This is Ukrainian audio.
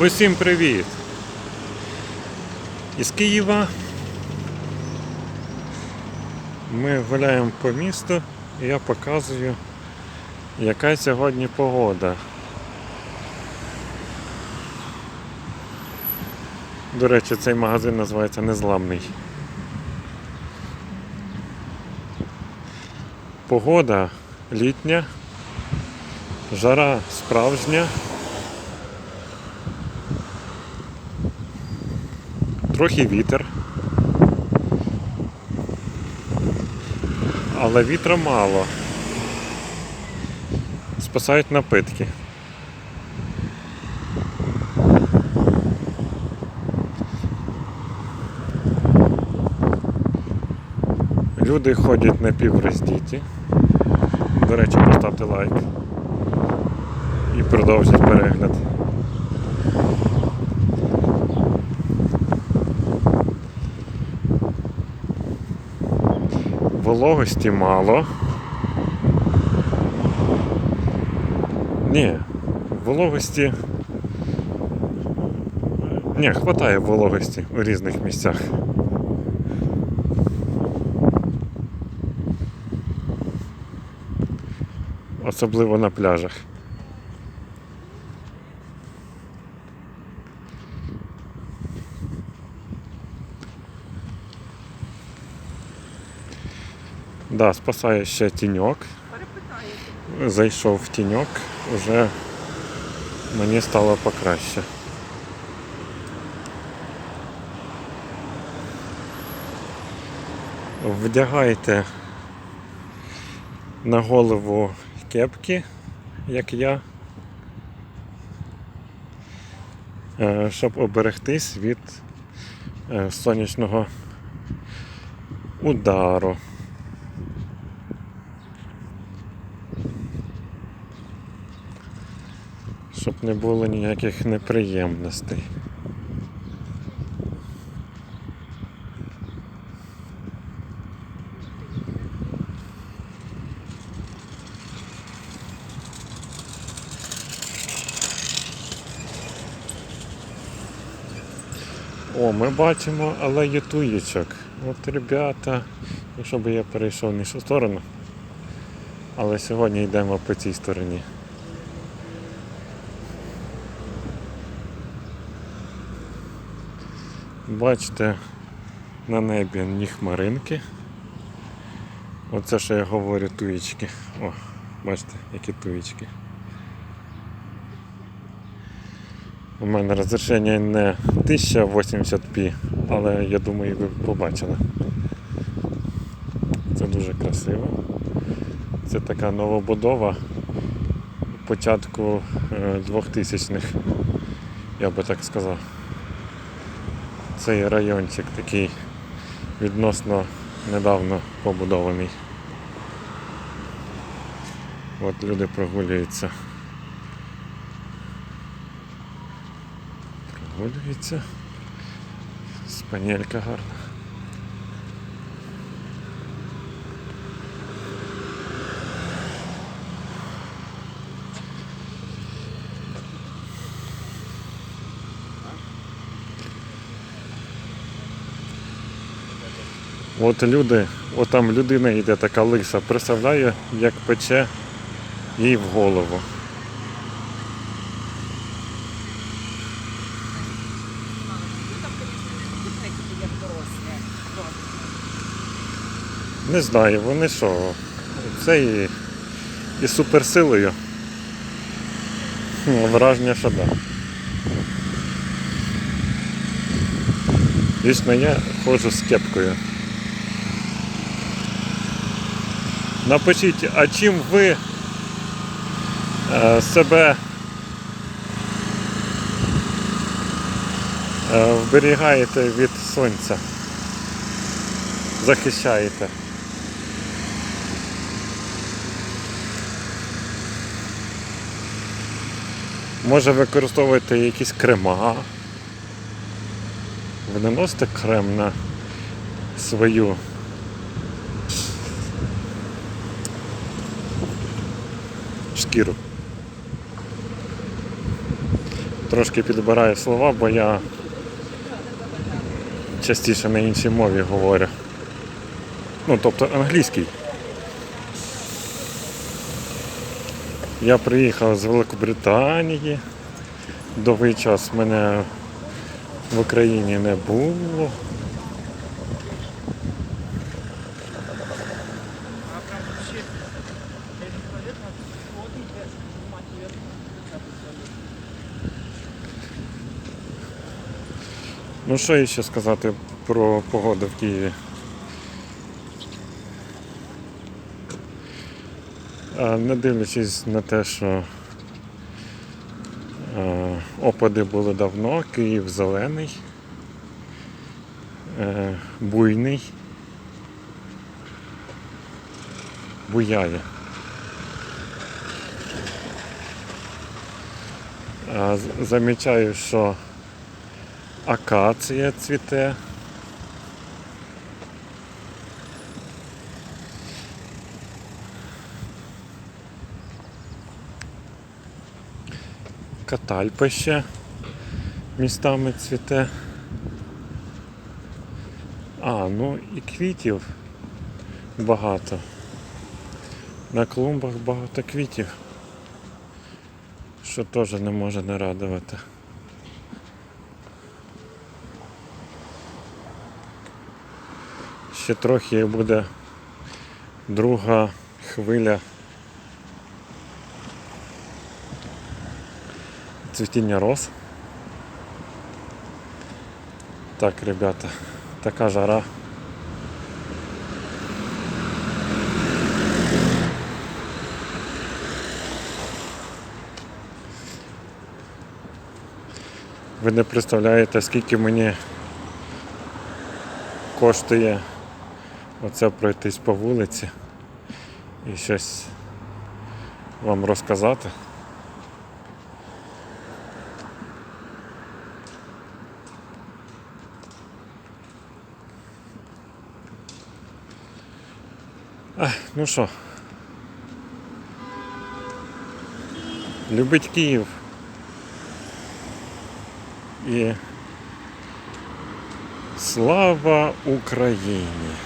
Усім привіт! Із Києва ми гуляємо по місту і я показую, яка сьогодні погода. До речі, цей магазин називається Незламний. Погода літня, жара справжня. Трохи вітер. Але вітра мало. Спасають напитки. Люди ходять напівроздіті. До речі, поставте лайк. І продовжіть перегляд. Вологості мало. Ні, вологості. Ні, хватає вологості у різних місцях. Особливо на пляжах. Да, спасає ще тіньок. Зайшов в тіньок, вже мені стало покраще. Вдягайте на голову кепки, як я, е, щоб оберегтись від е, сонячного удару. Щоб не було ніяких неприємностей. О, ми бачимо алею туєчок. От ребята, якщо б я перейшов в іншу сторону, але сьогодні йдемо по цій стороні. Бачите, на небі ні хмаринки. Оце що я говорю туєчки. О, бачите, які туєчки. У мене розрішення не 1080p, але я думаю, ви побачили. Це дуже красиво. Це така новобудова початку 2000-х, я би так сказав цей райончик такий відносно недавно побудований. От люди прогулюються. Прогулюються. Спанелька гарна. От люди, от там людина йде така лиса, представляє, як пече їй в голову. Не знаю, вони що, це і, і суперсилою. Ну, Враження, що да. Вічно я ходжу з кепкою. Напишіть, а чим ви е, себе е, вберігаєте від сонця? Захищаєте? Може використовуєте якісь крема? Ви наносите крем на свою шкіру. трошки підбираю слова, бо я частіше на іншій мові говорю. Ну, тобто англійський. Я приїхав з Великобританії. Довгий час мене в Україні не було. Ну що ще сказати про погоду в Києві? Не дивлячись на те, що опади були давно, Київ зелений, е, буйний, буяє. Замічаю, що акація цвіте. Катальпа ще містами цвіте. А, ну і квітів багато. На клумбах багато квітів, що теж не може не радувати. Ще трохи буде друга хвиля цвітіння роз. Так, ребята, така жара. Ви не представляєте, скільки мені коштує оце пройтись по вулиці і щось вам розказати. Ах, ну що, любить Київ. І слава Україні!